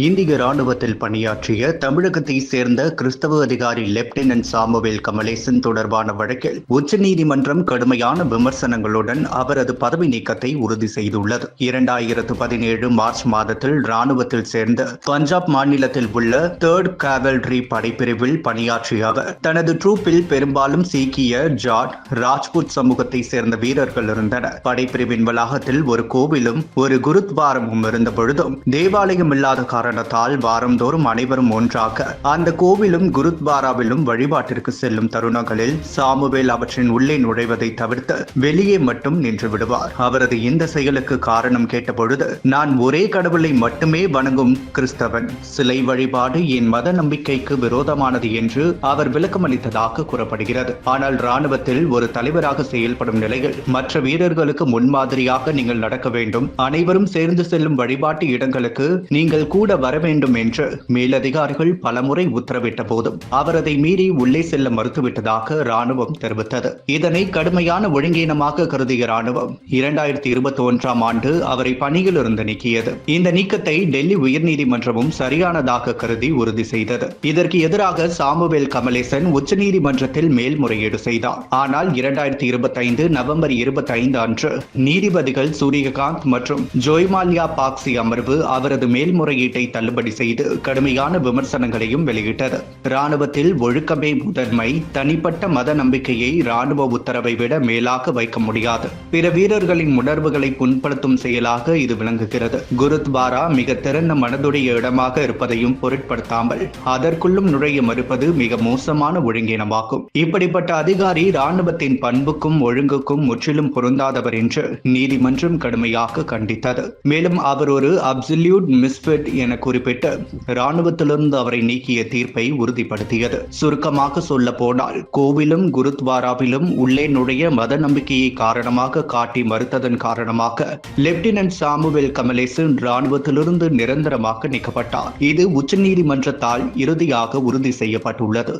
இந்திய ராணுவத்தில் பணியாற்றிய தமிழகத்தை சேர்ந்த கிறிஸ்தவ அதிகாரி லெப்டினன்ட் சாமுவேல் கமலேசன் தொடர்பான வழக்கில் உச்சநீதிமன்றம் கடுமையான விமர்சனங்களுடன் அவரது பதவி நீக்கத்தை உறுதி செய்துள்ளது. இரண்டாயிரத்து பதினேழு மார்ச் மாதத்தில் ராணுவத்தில் சேர்ந்த பஞ்சாப் மாநிலத்தில் உள்ள தேர்ட் காவல்ரி படைப்பிரிவில் பணியாற்றிய அவர் தனது ட்ரூப்பில் பெரும்பாலும் சீக்கிய ஜாட் ராஜ்புத் சமூகத்தை சேர்ந்த வீரர்கள் இருந்தனர். படைப்பிரிவின் வளாகத்தில் ஒரு கோவிலும் ஒரு குருத்வாரமும் இருந்த பொழுதும் தேவாலயம் இல்லாத காரணம் காரணத்தால் வாரந்தோறும் அனைவரும் ஒன்றாக அந்த கோவிலும் குருத்வாராவிலும் வழிபாட்டிற்கு செல்லும் தருணங்களில் சாமுவேல் அவற்றின் உள்ளே நுழைவதை தவிர்த்து வெளியே மட்டும் நின்று விடுவார். அவரது இந்த செயலுக்கு காரணம் கேட்டபொழுது நான் ஒரே கடவுளை மட்டுமே வணங்கும் கிறிஸ்தவன். சிலை வழிபாடு என் மத நம்பிக்கைக்கு விரோதமானது என்று அவர் விளக்கமளித்ததாக கூறப்படுகிறது. ஆனால் ராணுவத்தில் ஒரு தலைவராக செயல்படும் நிலையில் மற்ற வீரர்களுக்கு முன்மாதிரியாக நீங்கள் நடக்க வேண்டும். அனைவரும் சேர்ந்து செல்லும் வழிபாட்டு இடங்களுக்கு நீங்கள் கூட வர வேண்டும் என்று மேலதிகாரிகள் பலமுறை உத்தரவிட்ட போதும் அவர் அதை மீறி உள்ளே செல்ல மறுத்துவிட்டதாக ராணுவம் தெரிவித்தது. இதனை கடுமையான ஒழுங்கீனமாக கருதிய ராணுவம் இரண்டாயிரத்தி இருபத்தி ஒன்றாம் ஆண்டு அவரை பணியில் இருந்து நீக்கியது. இந்த நீக்கத்தை டெல்லி உயர்நீதிமன்றமும் சரியானதாக கருதி உறுதி செய்தது. இதற்கு எதிராக சாமுவேல் கமலேசன் உச்சநீதிமன்றத்தில் மேல்முறையீடு செய்தார். ஆனால் இரண்டாயிரத்தி இருபத்தி ஐந்து நவம்பர் இருபத்தி ஐந்து அன்று நீதிபதிகள் சூரியகாந்த் மற்றும் ஜோய்மால்யா பாக்சி அமர்வு அவரது மேல்முறையீட்டை தள்ளுபடி செய்து கடுமையான விமர்சனங்களையும் வெளியிட்டது. ராணுவத்தில் ஒழுக்கமே முதன்மை தனிப்பட்ட மத நம்பிக்கையை ராணுவ உத்தரவை விட மேலாக வைக்க முடியாது. பிற வீரர்களின் உணர்வுகளை புண்படுத்தும் செயலாக இது விளங்குகிறது. குருத்வாரா மிக திறந்த மனதுடைய இடமாக இருப்பதையும் பொருட்படுத்தாமல் அதற்குள்ளும் நுழைய மறுப்பது மிக மோசமான ஒழுங்கினமாகும். இப்படிப்பட்ட அதிகாரி ராணுவத்தின் பண்புக்கும் ஒழுங்குக்கும் முற்றிலும் பொருந்தாதவர் என்று நீதிமன்றம் கடுமையாக கண்டித்தது. மேலும் அவர் ஒரு அப்சல்யூட் மிஸ்ஃபிட் என குறிப்பிட்டு ராணுவத்திலிருந்து அவரை நீக்கிய தீர்ப்பை உறுதிப்படுத்தியது. சுருக்கமாக சொல்ல போனால் கோவிலும் குருத்வாராவிலும் உள்ளே நுழைய மத நம்பிக்கையை காரணமாக காட்டி மறுத்ததன் காரணமாக லெப்டினன்ட் சாமுவேல் கமலேசன் ராணுவத்திலிருந்து நிரந்தரமாக நீக்கப்பட்டார். இது உச்சநீதிமன்றத்தால் இறுதியாக உறுதி செய்யப்பட்டுள்ளது.